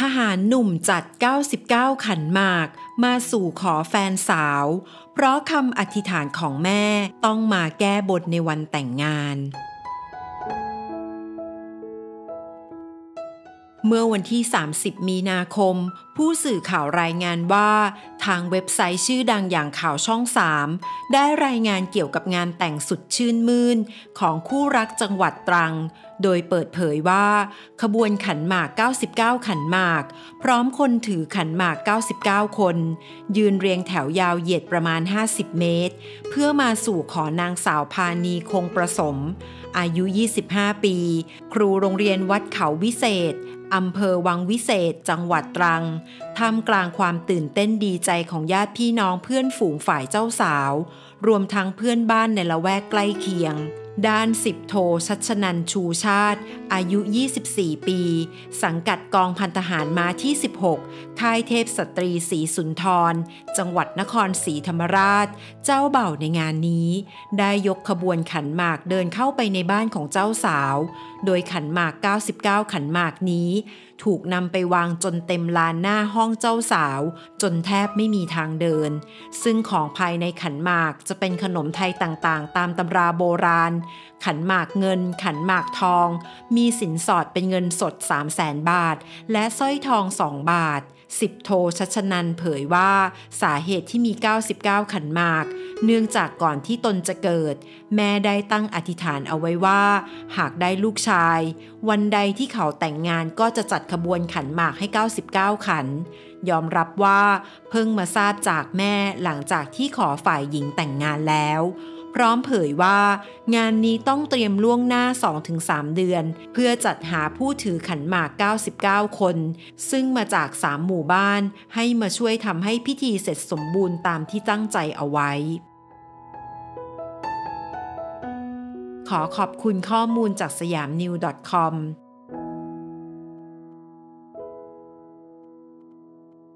ทหารหนุ่มจัด 99 ขันหมาก มาสู่ขอแฟนสาว เพราะคำอธิษฐานของแม่ต้องมาแก้บทในวันแต่งงาน เมื่อวันที่ 30 มีนาคม ผู้สื่อข่าวรายงานว่า ทางเว็บไซต์ชื่อดังอย่างข่าวช่อง 3 ได้รายงานเกี่ยวกับงานแต่งสุดชื่นมื่น ของคู่รักจังหวัดตรัง โดยเปิดเผยว่า ขบวนขันหมาก 99 ขันหมาก พร้อมคนถือขันหมาก 99 คน ยืนเรียงแถวยาวเหยียดประมาณ 50 เมตร เพื่อมาสู่ขอนางสาวพานีคงประสม อายุ 25 ปี ครูโรงเรียนวัดเขาวิเศษอำเภอวังวิเศษ จังหวัดตรังท่ามกลางความตื่นเต้นดีใจของญาติพี่น้องเพื่อนฝูงฝ่ายเจ้าสาว รวมทั้งเพื่อนบ้านในละแวกใกล้เคียง ด้านสิบโทชัชนันชูชาติ อายุ 24 ปี สังกัดกองพันทหารมาที่ 16 ค่ายเทพสตรีศรีสุนทร จังหวัดนครศรีธรรมราช เจ้าเบ่าในงานนี้ ได้ยกขบวนขันหมากเดินเข้าไปในบ้านของเจ้าสาว โดยขันหมาก 99 ขันหมากนี้ ถูกนำไปวางจนเต็มลานหน้าห้องเจ้าสาว จนแทบไม่มีทางเดิน ซึ่งของภายในขันหมากจะเป็นขนมไทยต่างๆ ตามตำราโบราณ ขันหมากเงิน ขันหมากทอง มีสินสอดเป็นเงินสด 3 0 0แสนบาท และสร้อยทอง2บาท สิบโทชัชนันเผยว่าสาเหตุที่มี 99 ขันหมาก เนื่องจากก่อนที่ตนจะเกิด แม่ได้ตั้งอธิษฐานเอาไว้ว่า หากได้ลูกชาย วันใดที่เขาแต่งงานก็จะจัดขบวนขันหมากให้ 99 ขัน ยอมรับว่าเพิ่งมาทราบจากแม่หลังจากที่ขอฝ่ายหญิงแต่งงานแล้ว พร้อมเผยว่า งานนี้ต้องเตรียมล่วงหน้า 2-3 เดือน เพื่อจัดหาผู้ถือขันหมาก 99 คน ซึ่งมาจาก 3 หมู่บ้านให้มาช่วยทำให้พิธีเสร็จสมบูรณ์ตามที่ตั้งใจเอาไว้ขอขอบคุณข้อมูลจากสยามนิว .com